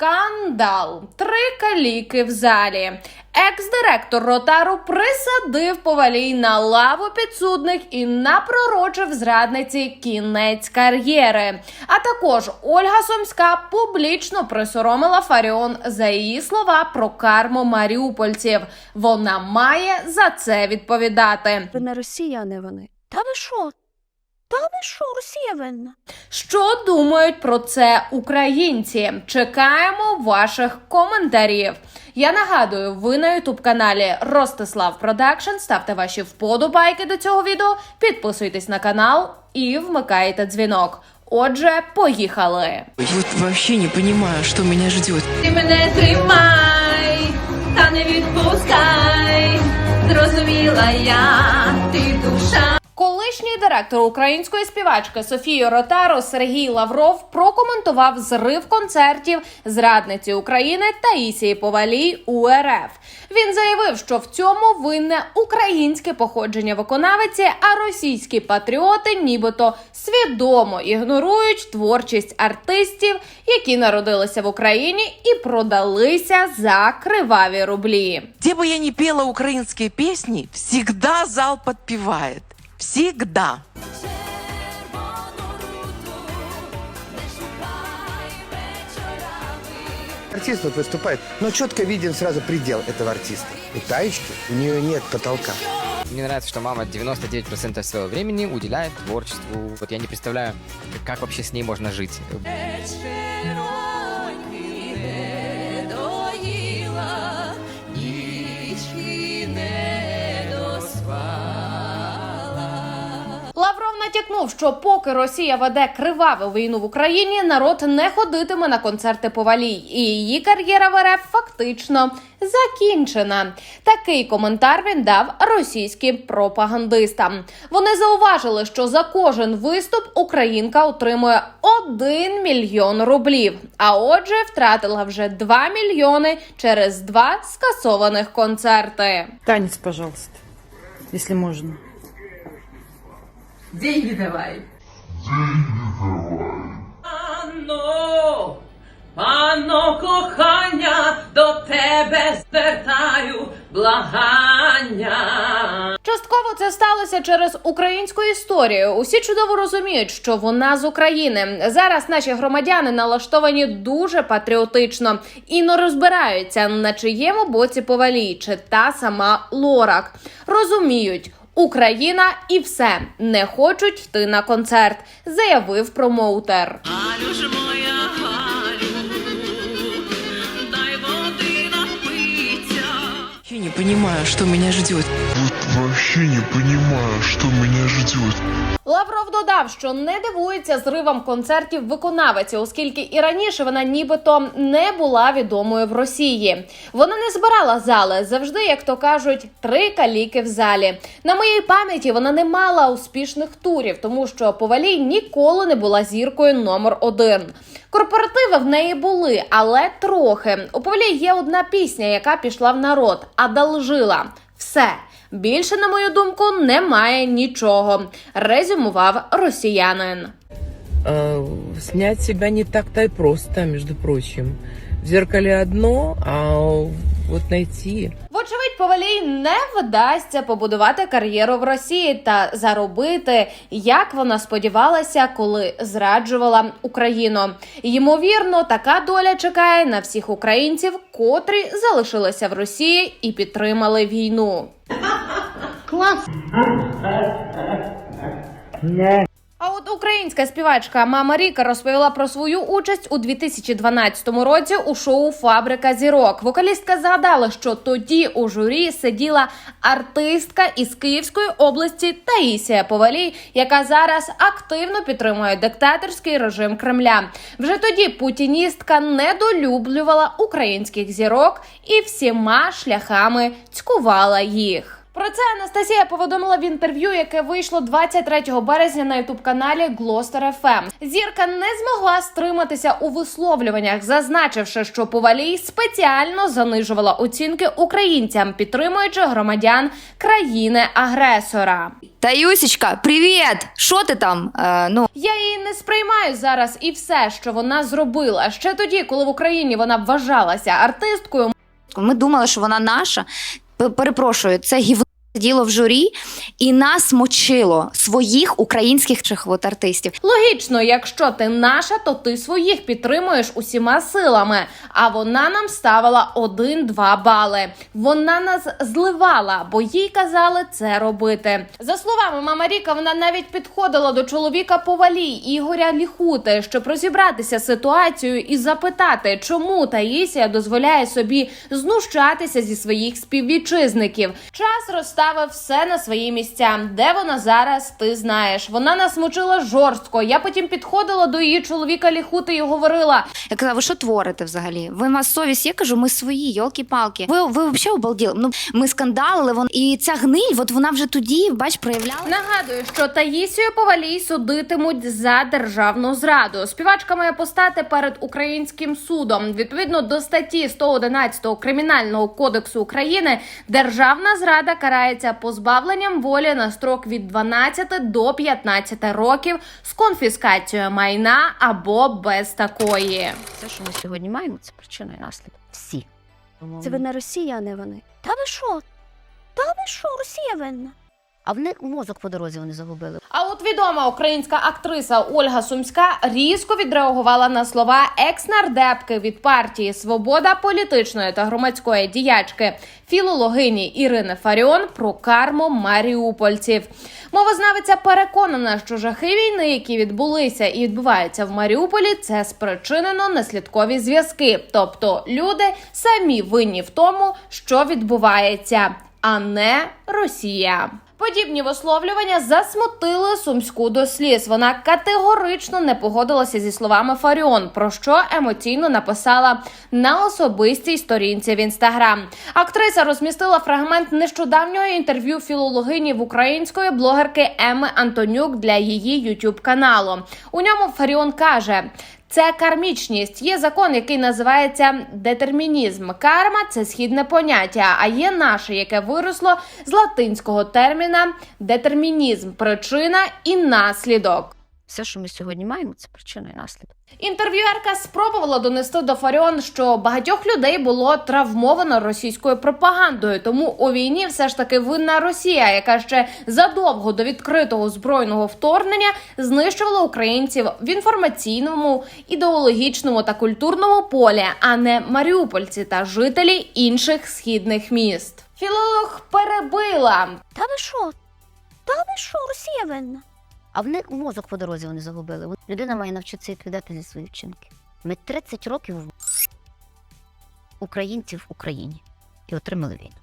Скандал. Три каліки в залі. Екс-директор Ротару присадив повалій на лаву підсудних і напророчив зрадниці кінець кар'єри. А також Ольга Сомська публічно присоромила Фаріон за її слова про карму маріупольців. Вона має за це відповідати. Ви не росіяни вони. Та ви що? Та ви що, Росія винна? Що думають про це українці? Чекаємо ваших коментарів. Я нагадую, ви на ютуб каналі Ростислав Продакшн. Ставте ваші вподобайки до цього відео, підписуйтесь на канал і вмикайте дзвінок. Отже, поїхали. Вот вообще не понимаю, что меня ждет. Ти мене тримай, та не відпускай. Зрозуміла я, ти душа. Колишній директор української співачки Софії Ротаро Сергій Лавров прокоментував зрив концертів зрадниці України Таїсії Повалій у РФ. Він заявив, що в цьому винне українське походження виконавиці, а російські патріоти нібито свідомо ігнорують творчість артистів, які народилися в Україні і продалися за криваві рублі. Где бы я ни пела украинские песни, всегда зал подпевает. Всегда. Артист вот выступает, но четко виден сразу предел этого артиста. У Таечки у нее нет потолка. Мне нравится, что мама 99% своего времени уделяет творчеству. Вот я не представляю, как вообще с ней можно жить. Лавров що поки Росія веде криваву війну в Україні, народ не ходитиме на концерти повалій, і її кар'єра в РФ фактично закінчена. Такий коментар він дав російським пропагандистам. Вони зауважили, що за кожен виступ українка отримує 1 мільйон рублів. А отже, втратила вже 2 мільйони через два скасованих концерти. Танец, пожалуйста, если можно. Деньги давай. Панно, панно кохання, до тебе звертаю благання. Частково це сталося через українську історію. Усі чудово розуміють, що вона з України. Зараз наші громадяни налаштовані дуже патріотично і не розбираються на чиєму боці повалій, чи та сама Лорак. Розуміють. Україна і все не хочуть йти на концерт, заявив промоутер. Галю моя, Галю, дай воды напиться. Не понимаю, что меня ждет. Вот вообще не понимаю, что меня ждет. Лавров додав, що не дивується зривам концертів виконавиці, оскільки і раніше вона нібито не була відомою в Росії. Вона не збирала зали завжди, як то кажуть, три каліки в залі. На моїй пам'яті вона не мала успішних турів, тому що повалій ніколи не була зіркою номер один. Корпоративи в неї були, але трохи. У Повалій є одна пісня, яка пішла в народ, одолжила. Все. Більше, на мою думку, немає нічого, резюмував росіянин. Э, снять себя не так-то и просто, между прочим. В зеркале одно, а вот найти Вочевидь, повалій не вдасться побудувати кар'єру в Росії та заробити, як вона сподівалася, коли зраджувала Україну. Ймовірно, така доля чекає на всіх українців, котрі залишилися в Росії і підтримали війну. А от українська співачка Мама Ріка розповіла про свою участь у 2012 році у шоу Фабрика зірок. Вокалістка згадала, що тоді у журі сиділа артистка із Київської області Таїсія Повалій, яка зараз активно підтримує диктаторський режим Кремля. Вже тоді путіністка недолюблювала українських зірок і всіма шляхами цькувала їх. Про це Анастасія повідомила в інтерв'ю, яке вийшло 23 березня на ютуб-каналі Глостер FM. Зірка не змогла стриматися у висловлюваннях, зазначивши, що Повалій спеціально занижувала оцінки українцям, підтримуючи громадян країни-агресора. Таюсечка, привіт! Що ти там? Е, ну, Я її не сприймаю зараз, і все, що вона зробила ще тоді, коли в Україні вона вважалася артисткою. ми думали, що вона наша. Перепрошую, це гівно сиділо в журі і нас мочило своїх українських чих артистів. Логічно, якщо ти наша, то ти своїх підтримуєш усіма силами. А вона нам ставила 1-2 бали. Вона нас зливала, бо їй казали це робити. За словами мама Ріка, вона навіть підходила до чоловіка повалій Ігоря Ліхути, щоб розібратися з ситуацією і запитати, чому Таїсія дозволяє собі знущатися зі своїх співвітчизників. Час розставив все на свої місця. Де вона зараз? Ти знаєш. Вона нас мучила жорстко. Я потім підходила до її чоловіка Ліхути і говорила: Я казала, ви що творите взагалі? Ви у вас совість? Я кажу, ми свої, йолки-палки. Ви, ви взагалі обалділи? Ну, ми скандалили, вон, і ця гниль, от вона вже тоді, бач, проявляла. Нагадую, що Таїсію Повалій судитимуть за державну зраду. Співачка має постати перед українським судом. Відповідно до статті 111 кримінального кодексу України, державна зрада карається позбавленням волі на строк від 12 до 15 років з конфіскацією майна або без такої. Все, що ми сьогодні маємо, це причина і наслідок. Всі. Це вина Росія, а не вони. Та ви що? Та ви що, Росія винна? А в них мозок по дорозі вони загубили. Відома українська актриса Ольга Сумська різко відреагувала на слова екс-нардепки від партії Свобода політичної та громадської діячки філологині Ірини Фаріон про карму маріупольців. Мовознавиця переконана, що жахи війни, які відбулися і відбуваються в Маріуполі, це спричинено наслідкові зв'язки. Тобто люди самі винні в тому, що відбувається, а не Росія. Подібні висловлювання засмутили сумську до сліз. Вона категорично не погодилася зі словами Фаріон, про що емоційно написала на особистій сторінці в інстаграм. Актриса розмістила фрагмент нещодавнього інтерв'ю філологині в української блогерки Еми Антонюк для її ютуб каналу. У ньому Фаріон каже. Це кармічність. Є закон, який називається детермінізм. Карма це східне поняття, а є наше, яке виросло з латинського терміна детермінізм, причина і наслідок. Все, що ми сьогодні маємо, це причина і наслідок. Інтерв'юерка спробувала донести до Фаріон, що багатьох людей було травмовано російською пропагандою. Тому у війні все ж таки винна Росія, яка ще задовго до відкритого збройного вторгнення знищувала українців в інформаційному, ідеологічному та культурному полі, а не маріупольці та жителі інших східних міст. Філолог перебила Та ви що? Та ви що, Росія винна? А вони мозок по дорозі вони загубили. Людина має навчитися відповідати за свої вчинки. Ми 30 років українців в Україні і отримали війну.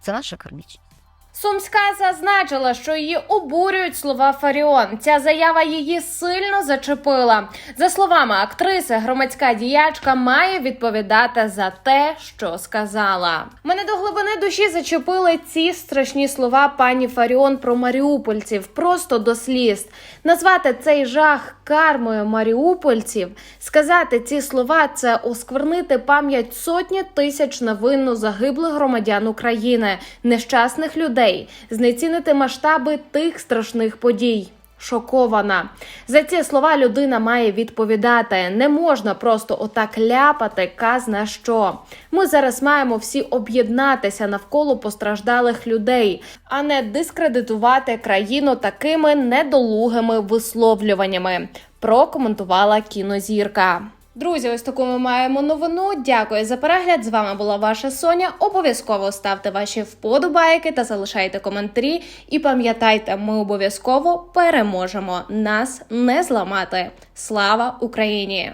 Це наша кармічність. Сумська зазначила, що її обурюють слова Фаріон. Ця заява її сильно зачепила. За словами актриси, громадська діячка має відповідати за те, що сказала. Мене до глибини душі зачепили ці страшні слова пані Фаріон про маріупольців, просто до сліз. Назвати цей жах кармою маріупольців, сказати ці слова це осквернити пам'ять сотні тисяч невинно загиблих громадян України, нещасних людей, знецінити масштаби тих страшних подій. Шокована за ці слова людина має відповідати. Не можна просто отак ляпати казна що. Ми зараз маємо всі об'єднатися навколо постраждалих людей, а не дискредитувати країну такими недолугими висловлюваннями. Прокоментувала кінозірка. Друзі, ось таку ми маємо новину. Дякую за перегляд. З вами була ваша Соня. Обов'язково ставте ваші вподобайки та залишайте коментарі. І пам'ятайте, ми обов'язково переможемо. Нас не зламати. Слава Україні!